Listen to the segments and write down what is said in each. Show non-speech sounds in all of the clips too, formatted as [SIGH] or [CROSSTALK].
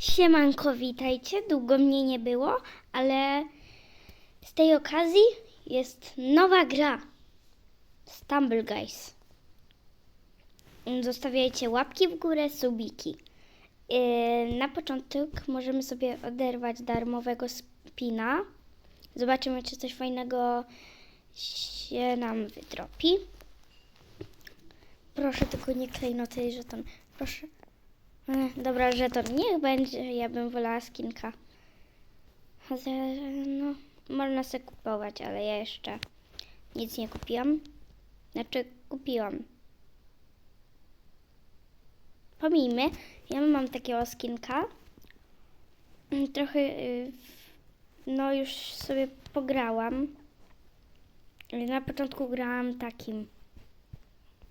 Siemanko, witajcie. Długo mnie nie było, ale z tej okazji jest nowa gra. Stumble Guys. Zostawiajcie łapki w górę, subiki. Yy, Na początek możemy sobie oderwać darmowego spina. Zobaczymy, czy coś fajnego się nam wydropi. Proszę tylko nie klejnoty żeton. Proszę. Dobra, żeton. Niech będzie. Ja bym wolała skinka. No, można sobie kupować, ale ja jeszcze nic nie kupiłam. Znaczy, kupiłam. Pomijmy, ja mam takiego skinka. Mm, Trochę, y, no już sobie pograłam. Y, Na początku grałam takim.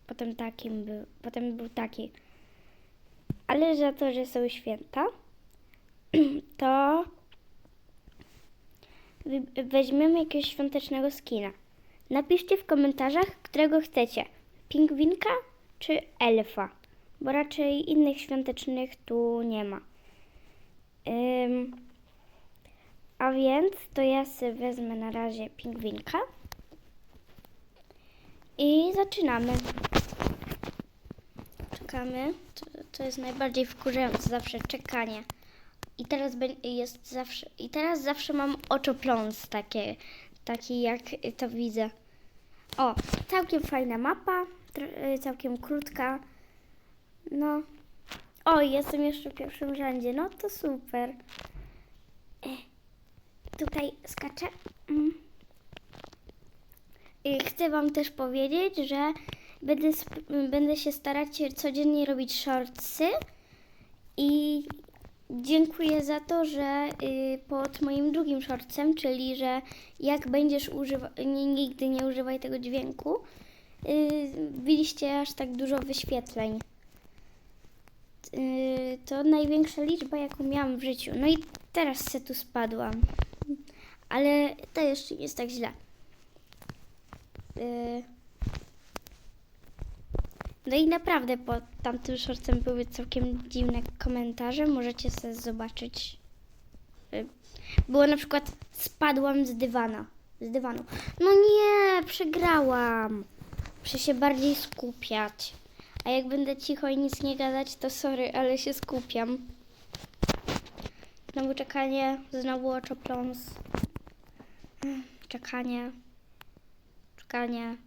Potem takim był, potem był taki. Ale za to, że są święta, [CLEARS THROAT] to weźmiemy jakiegoś świątecznego skina. Napiszcie w komentarzach, którego chcecie. Pingwinka czy elfa? Bo raczej innych świątecznych tu nie ma. A więc to ja sobie wezmę na razie pingwinka. I zaczynamy. Czekamy. To, to jest najbardziej wkurzające zawsze czekanie. I teraz jest zawsze. I teraz zawsze mam oczopląs takie, taki jak to widzę. O, całkiem fajna mapa, y, całkiem krótka. No. O, jestem jeszcze w pierwszym rzędzie. No to super. E, tutaj skaczę. Mm. Y, Chcę Wam też powiedzieć, że będę, będę się starać codziennie robić shortsy i dziękuję za to, że y, pod moim drugim shortsem, czyli że jak będziesz używać, nigdy nie używaj tego dźwięku, widzieliście aż tak dużo wyświetleń. Y, to największa liczba, jaką miałam w życiu. No i teraz se tu spadłam. Ale to jeszcze nie jest tak źle. Y, No i naprawdę pod tamtym shortem były całkiem dziwne komentarze. Możecie sobie zobaczyć. Y, Było na przykład spadłam z dywana. Z dywanu. No nie, przegrałam. Muszę się bardziej skupiać. A jak będę cicho i nic nie gadać, to sorry, ale się skupiam. Znowu czekanie, znowu oczopląs. Czekanie. Czekanie.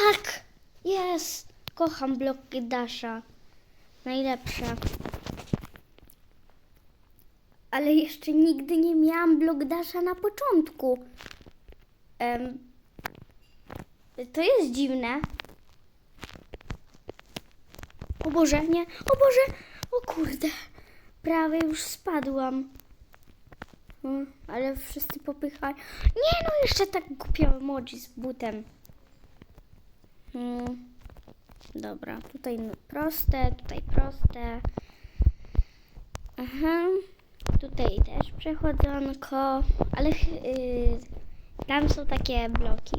Tak! Jest! Kocham bloki Dasha. Najlepsze. Ale jeszcze nigdy nie miałam blok Dasha na początku. Em, to jest dziwne. O Boże, nie. O Boże! O kurde. Prawie już spadłam. Mm, ale wszyscy popychają. Nie no, jeszcze tak głupio emoji z butem. Mm, dobra, tutaj proste, tutaj proste. Aha, tutaj też przechodzonko, ale ch- y, tam są takie bloki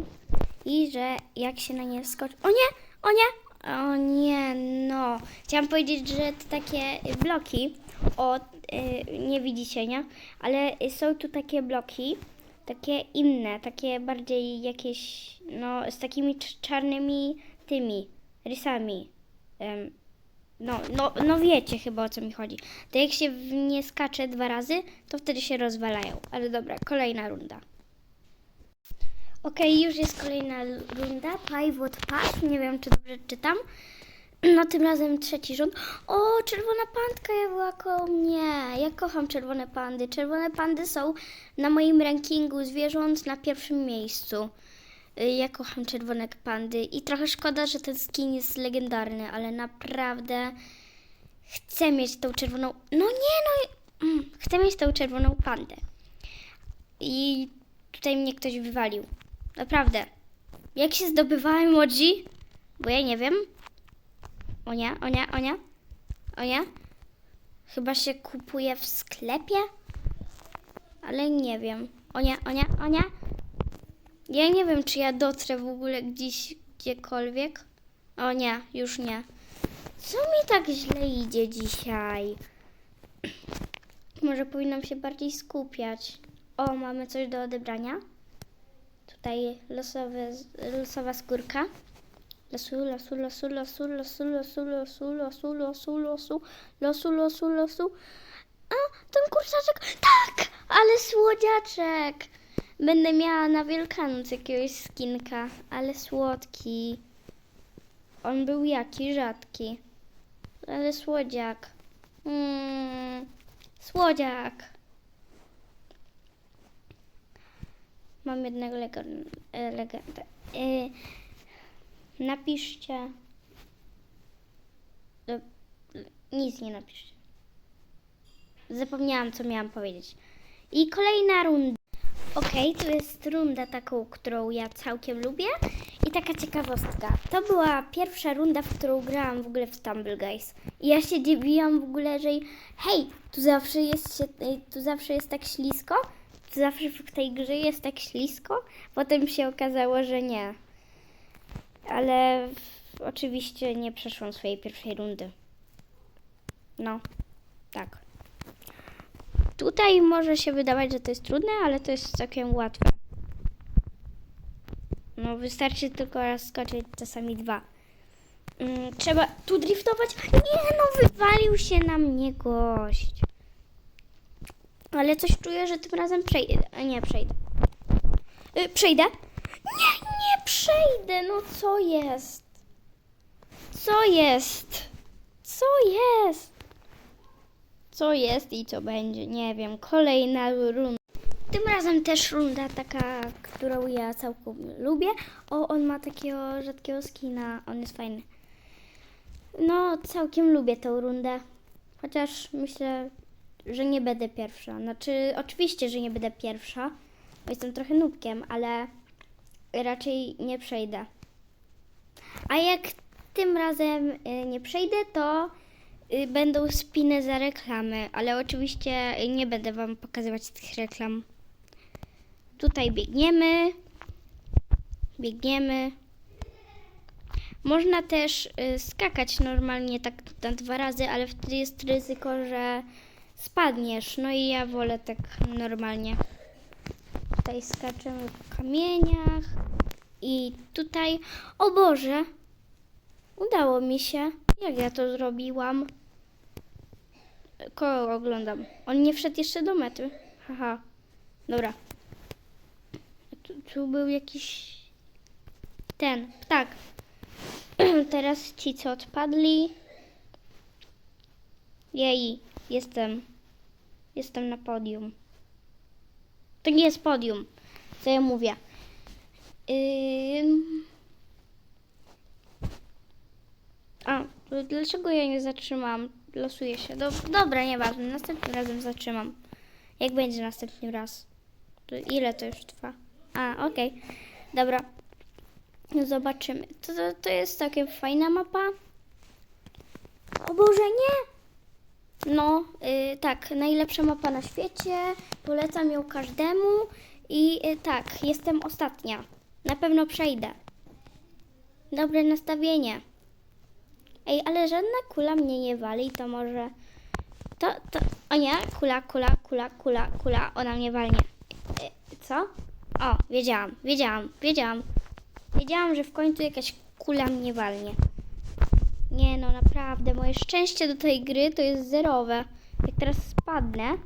i że jak się na nie skoczy... O nie, o nie, o nie, no. Chciałam powiedzieć, że to takie bloki, o, y, nie widzicie, nie? Ale są tu takie bloki, takie inne, takie bardziej jakieś, no, z takimi cz- czarnymi tymi rysami. Em, no, no, no wiecie chyba o co mi chodzi. To jak się w nie skacze dwa razy, to wtedy się rozwalają. Ale dobra, kolejna runda. Okej, już jest kolejna runda. Pivot Pass. Nie wiem, czy dobrze czytam. [CLEARS THROAT] No tym razem trzeci rząd. O, czerwona pandka była koło mnie. Ja kocham czerwone pandy. Czerwone pandy są na moim rankingu zwierząt na pierwszym miejscu. Y, Ja kocham czerwone pandy i trochę szkoda, że ten skin jest legendarny, ale naprawdę chcę mieć tą czerwoną. No nie, no. mm, Chcę mieć tą czerwoną pandę. I tutaj mnie ktoś wywalił. Naprawdę. Jak się zdobywa emoji? Bo ja nie wiem. O nie, o nie, o nie. O nie. Chyba się kupuje w sklepie? Ale nie wiem. O nie, o nie, o nie. Ja nie wiem, czy ja dotrę w ogóle gdzieś, gdziekolwiek. O nie, już nie. Co mi tak źle idzie dzisiaj? Może powinnam się bardziej skupiać. O, mamy coś do odebrania. Tutaj losowe, losowa skórka. Losu, losu, losu, losu, losu, losu, losu, losu, losu, losu. A, ten kurczaczek. Tak, ale słodziaczek. Będę miała na Wielkanoc jakiegoś skinka, ale słodki. On był jaki rzadki. Ale słodziak. Mm, słodziak. Mam jednego leg- e, legendę. E, napiszcie. E, nic nie napiszcie. Zapomniałam, co miałam powiedzieć. I kolejna runda. Okej, to jest runda taką, którą ja całkiem lubię. I taka ciekawostka. To była pierwsza runda, w którą grałam w ogóle w Stumble Guys. I ja się dziwiłam w ogóle, że hej, tu zawsze jest, się, ej, tu zawsze jest tak ślisko. Tu zawsze w tej grze jest tak ślisko. Potem się okazało, że nie. Ale w, oczywiście nie przeszłam swojej pierwszej rundy. No, tak. Tutaj może się wydawać, że to jest trudne, ale to jest całkiem łatwe. No, wystarczy tylko raz skoczyć, czasami dwa. Mm, trzeba tu driftować. Nie, no, wywalił się na mnie gość. Ale coś czuję, że tym razem przejdę. Nie, przejdę. Y, przejdę? Nie, nie przejdę. No, co jest? Co jest? Co jest? Co jest i co będzie? Nie wiem. Kolejna runda. Tym razem też runda taka, którą ja całkiem lubię. O, on ma takiego rzadkiego skina. On jest fajny. No, całkiem lubię tę rundę. Chociaż myślę, że nie będę pierwsza. Znaczy, oczywiście, że nie będę pierwsza. Bo jestem trochę nubkiem, ale raczej nie przejdę. A jak tym razem y, nie przejdę, to y, będą spiny za reklamy, ale oczywiście nie będę Wam pokazywać tych reklam. Tutaj biegniemy, biegniemy. Można też y, skakać normalnie tak na dwa razy, ale wtedy jest ryzyko, że spadniesz. No i ja wolę tak normalnie. Tutaj skaczemy w kamieniach i tutaj, o Boże, udało mi się. Jak ja to zrobiłam? Kogo oglądam? On nie wszedł jeszcze do mety. Haha. Dobra. Tu, tu był jakiś ten, ptak. [CLEARS THROAT] Teraz ci, co odpadli. Jej, jestem. Jestem na podium. To nie jest podium, co ja mówię. Ym... A, dlaczego ja nie zatrzymam? Losuję się. Do, dobra, nieważne. Następnym razem zatrzymam. Jak będzie następny raz? To ile to już trwa? A, okej. Dobra. No zobaczymy. To, to, to jest całkiem fajna mapa. O Boże, nie! No, y, tak, najlepsza mapa na świecie. Polecam ją każdemu. I y, tak, jestem ostatnia. Na pewno przejdę. Dobre nastawienie. Ej, ale żadna kula mnie nie wali, to może... To, to... O nie, kula, kula, kula, kula, kula, ona mnie walnie. E, co? O, wiedziałam, wiedziałam, wiedziałam. Wiedziałam, że w końcu jakaś kula mnie walnie. Nie no, naprawdę, moje szczęście do tej gry to jest zerowe. Jak teraz spadnę...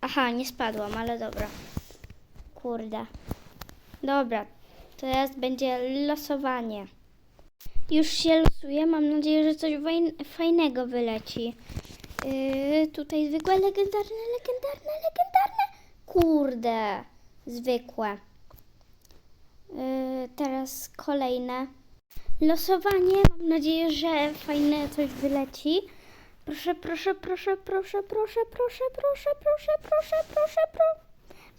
Aha, nie spadłam, ale dobra. Kurde. Dobra, teraz będzie losowanie. Już się losuje. Mam nadzieję, że coś fajnego wyleci. Yy, tutaj zwykłe, legendarne, legendarne, legendarne. Kurde, zwykłe. Yy, teraz kolejne. Losowanie. Mam nadzieję, że fajne coś wyleci. Proszę, proszę, proszę, proszę, proszę, proszę, proszę, proszę, proszę, proszę, proszę.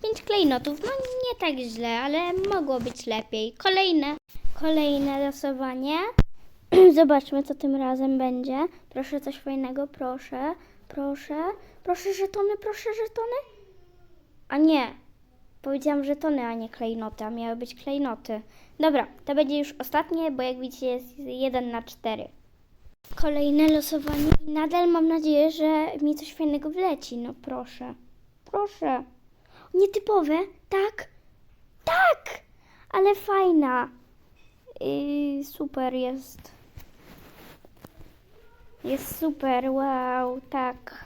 Pięć klejnotów. No nie tak źle, ale mogło być lepiej. Kolejne. Kolejne losowanie. [CLEARS THROAT] Zobaczmy, co tym razem będzie. Proszę coś fajnego, proszę, proszę. Proszę żetony, proszę żetony. A nie. Powiedziałam żetony, a nie klejnoty, a miały być klejnoty. Dobra, to będzie już ostatnie, bo jak widzicie jest 1 na 4. Kolejne losowanie i nadal mam nadzieję, że mi coś fajnego wleci. No proszę, proszę. Nietypowe, tak? Tak! Ale fajna. Yy, super jest. Jest super, wow, tak.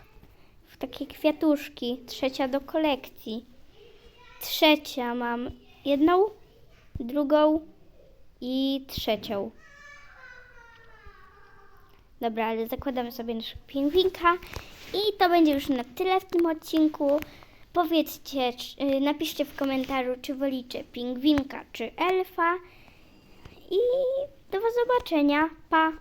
W takie kwiatuszki. Trzecia do kolekcji. Trzecia mam jedną, drugą i trzecią. Dobra, ale zakładamy sobie naszego pingwinka i to będzie już na tyle w tym odcinku. Powiedzcie, czy- y, napiszcie w komentarzu, czy wolicie pingwinka, czy elfa. I do zobaczenia. Pa!